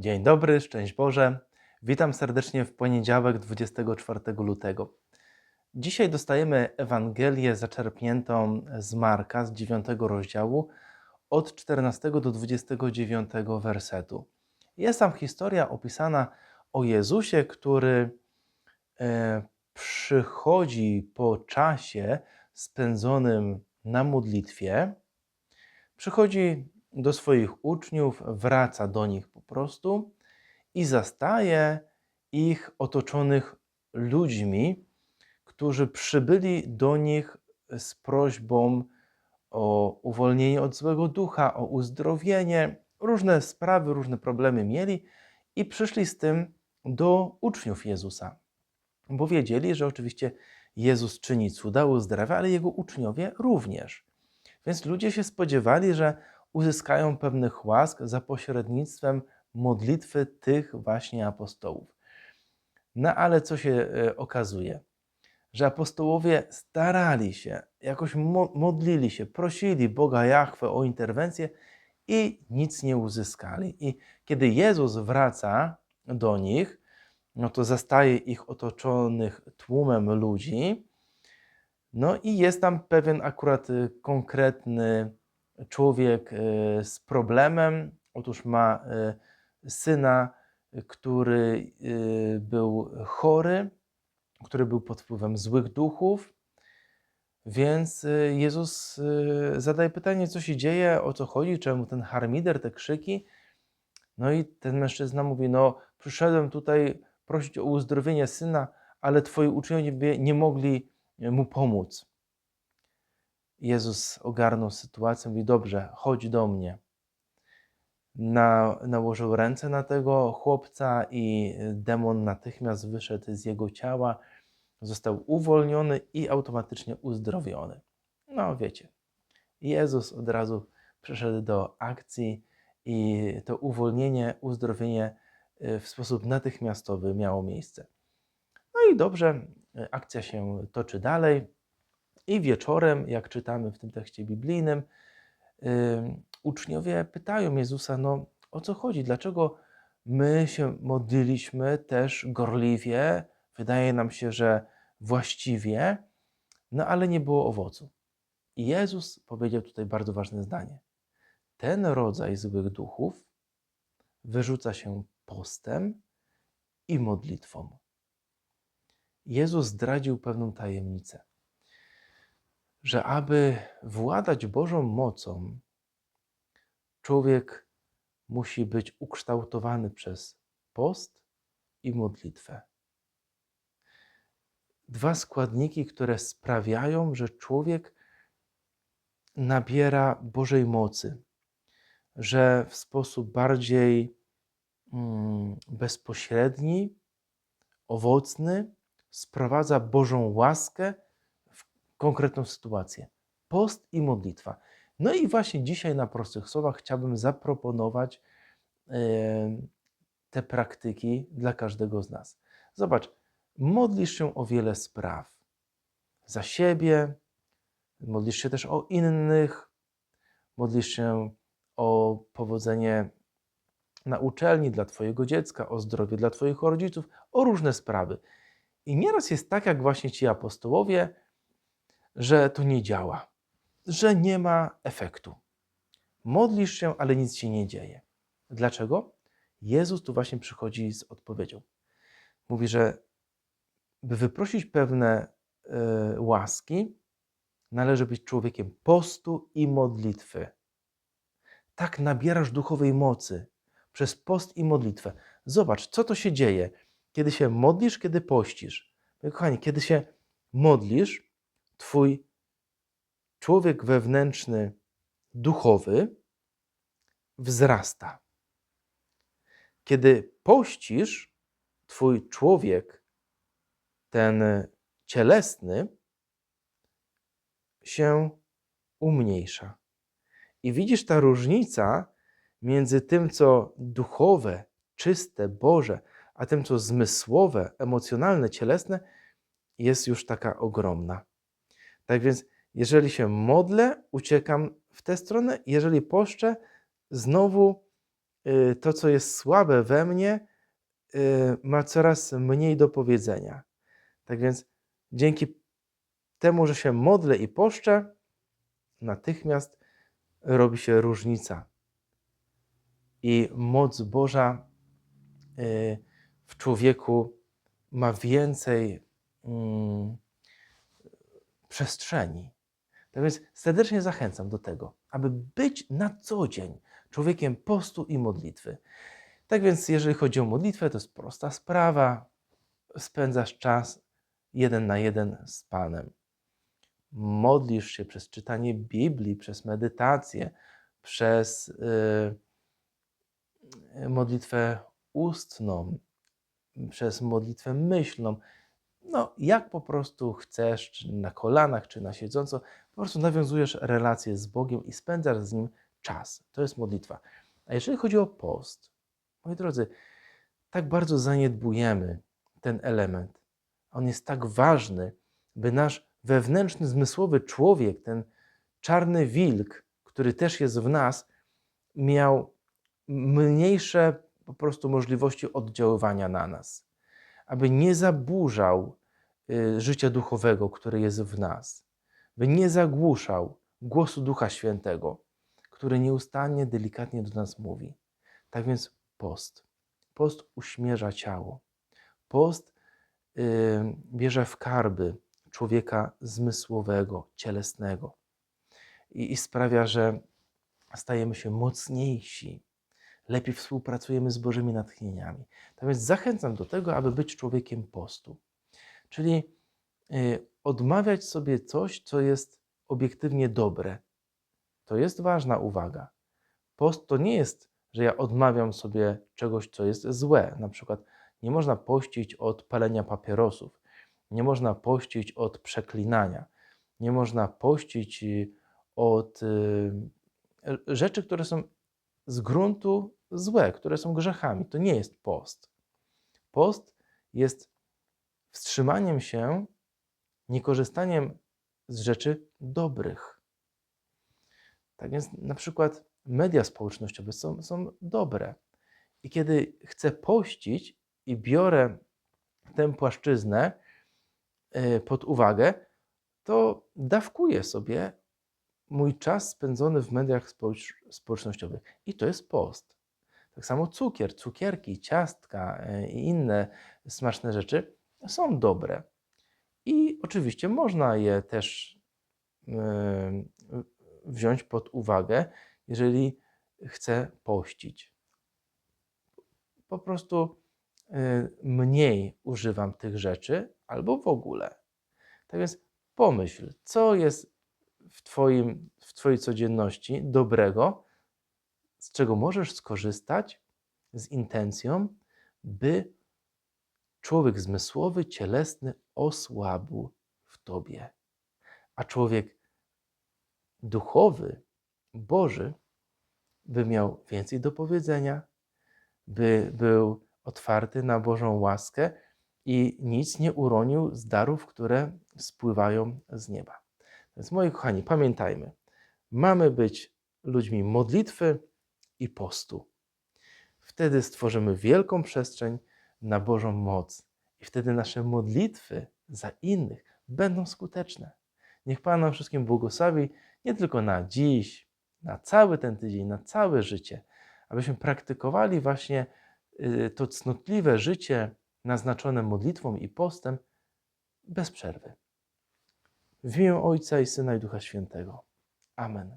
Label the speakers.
Speaker 1: Dzień dobry, szczęść Boże. Witam serdecznie w poniedziałek 24 lutego. Dzisiaj dostajemy Ewangelię zaczerpniętą z Marka, z 9 rozdziału, od 14 do 29 wersetu. Jest tam historia opisana o Jezusie, który e, przychodzi po czasie spędzonym na modlitwie, przychodzi do swoich uczniów, wraca do nich po prostu i zastaje ich otoczonych ludźmi, którzy przybyli do nich z prośbą o uwolnienie od złego ducha, o uzdrowienie. Różne sprawy, różne problemy mieli i przyszli z tym do uczniów Jezusa, bo wiedzieli, że oczywiście Jezus czyni cuda, uzdrawia, ale jego uczniowie również. Więc ludzie się spodziewali, że uzyskają pewnych łask za pośrednictwem modlitwy tych właśnie apostołów. No ale co się e, okazuje? Że apostołowie starali się, jakoś modlili się, prosili Boga Jahwe o interwencję i nic nie uzyskali. I kiedy Jezus wraca do nich, no to zastaje ich otoczonych tłumem ludzi, no i jest tam pewien akurat y, konkretny człowiek y, z problemem. Otóż ma y, syna, który był chory, który był pod wpływem złych duchów. Więc Jezus zadaje pytanie, co się dzieje, o co chodzi, czemu ten harmider, te krzyki. No i ten mężczyzna mówi: No, przyszedłem tutaj prosić o uzdrowienie syna, ale twoi uczniowie nie mogli mu pomóc. Jezus ogarnął sytuację, mówi: Dobrze, chodź do mnie. Na, nałożył ręce na tego chłopca, i demon natychmiast wyszedł z jego ciała, został uwolniony i automatycznie uzdrowiony. No, wiecie, Jezus od razu przeszedł do akcji, i to uwolnienie, uzdrowienie y, w sposób natychmiastowy miało miejsce. No i dobrze, y, akcja się toczy dalej. I wieczorem, jak czytamy w tym tekście biblijnym, uczniowie pytają Jezusa, no o co chodzi? Dlaczego my się modliliśmy też gorliwie? Wydaje nam się, że właściwie, no ale nie było owocu. I Jezus powiedział tutaj bardzo ważne zdanie. Ten rodzaj złych duchów wyrzuca się postem i modlitwą. Jezus zdradził pewną tajemnicę że aby władać Bożą mocą, człowiek musi być ukształtowany przez post i modlitwę. Dwa składniki, które sprawiają, że człowiek nabiera Bożej mocy, że w sposób bardziej mm, bezpośredni, owocny sprowadza Bożą łaskę konkretną sytuację. Post i modlitwa. No i właśnie dzisiaj na prostych słowach chciałbym zaproponować te praktyki dla każdego z nas. Zobacz, modlisz się o wiele spraw. Za siebie, modlisz się też o innych, modlisz się o powodzenie na uczelni dla Twojego dziecka, o zdrowie dla Twoich rodziców, o różne sprawy. I nieraz jest tak, jak właśnie ci apostołowie że to nie działa, że nie ma efektu. Modlisz się, ale nic się nie dzieje. Dlaczego? Jezus tu właśnie przychodzi z odpowiedzią. Mówi, że by wyprosić pewne y, łaski, należy być człowiekiem postu i modlitwy. Tak nabierasz duchowej mocy przez post i modlitwę. Zobacz, co to się dzieje, kiedy się modlisz, kiedy pościsz. Kochani, kiedy się modlisz, Twój człowiek wewnętrzny, duchowy wzrasta. Kiedy pościsz, Twój człowiek, ten cielesny, się umniejsza. I widzisz ta różnica między tym, co duchowe, czyste, Boże, a tym, co zmysłowe, emocjonalne, cielesne, jest już taka ogromna. Tak więc, jeżeli się modlę, uciekam w tę stronę, jeżeli poszczę, znowu y, to, co jest słabe we mnie, y, ma coraz mniej do powiedzenia. Tak więc dzięki temu, że się modlę i poszczę, natychmiast robi się różnica. I moc Boża y, w człowieku ma więcej mm, przestrzeni. Tak więc serdecznie zachęcam do tego, aby być na co dzień człowiekiem postu i modlitwy. Tak więc, jeżeli chodzi o modlitwę, to jest prosta sprawa. Spędzasz czas jeden na jeden z Panem. Modlisz się przez czytanie Biblii, przez medytację, przez yy, modlitwę ustną, przez modlitwę myślną. No, jak po prostu chcesz, czy na kolanach, czy na siedząco, po prostu nawiązujesz relację z Bogiem i spędzasz z Nim czas. To jest modlitwa. A jeżeli chodzi o post, moi drodzy, tak bardzo zaniedbujemy ten element. On jest tak ważny, by nasz wewnętrzny, zmysłowy człowiek, ten czarny wilk, który też jest w nas, miał mniejsze po prostu możliwości oddziaływania na nas, aby nie zaburzał y, życia duchowego, które jest w nas, by nie zagłuszał głosu Ducha Świętego, który nieustannie, delikatnie do nas mówi. Tak więc post. Post uśmierza ciało. Post yy, bierze w karby człowieka zmysłowego, cielesnego i, i sprawia, że stajemy się mocniejsi, lepiej współpracujemy z Bożymi natchnieniami. Tak więc zachęcam do tego, aby być człowiekiem postu. Czyli yy, odmawiać sobie coś, co jest obiektywnie dobre. To jest ważna uwaga. Post to nie jest, że ja odmawiam sobie czegoś, co jest złe. Na przykład nie można pościć od palenia papierosów, nie można pościć od przeklinania, nie można pościć y, od y, rzeczy, które są z gruntu złe, które są grzechami. To nie jest post. Post jest wstrzymaniem się, niekorzystaniem z rzeczy dobrych. Tak więc na przykład media społecznościowe są, są dobre. I kiedy chcę pościć i biorę tę płaszczyznę y, pod uwagę, to dawkuję sobie mój czas spędzony w mediach społecznościowych. I to jest post. Tak samo cukier, cukierki, ciastka y, i inne smaczne rzeczy są dobre. I oczywiście można je też y, wziąć pod uwagę, jeżeli chcę pościć. Po prostu y, mniej używam tych rzeczy albo w ogóle. Tak więc pomyśl, co jest w, twoim, w Twojej codzienności dobrego, z czego możesz skorzystać? Z intencją, by człowiek zmysłowy, cielesny osłabł w Tobie, a człowiek duchowy, Boży, by miał więcej do powiedzenia, by był otwarty na Bożą łaskę i nic nie uronił z darów, które spływają z nieba. Więc moi kochani, pamiętajmy, mamy być ludźmi modlitwy i postu. Wtedy stworzymy wielką przestrzeń na Bożą moc i wtedy nasze modlitwy za innych będą skuteczne. Niech Pan nam wszystkim błogosławi nie tylko na dziś, na cały ten tydzień, na całe życie, abyśmy praktykowali właśnie y, to cnotliwe życie naznaczone modlitwą i postem bez przerwy. W imię Ojca i Syna i Ducha Świętego. Amen.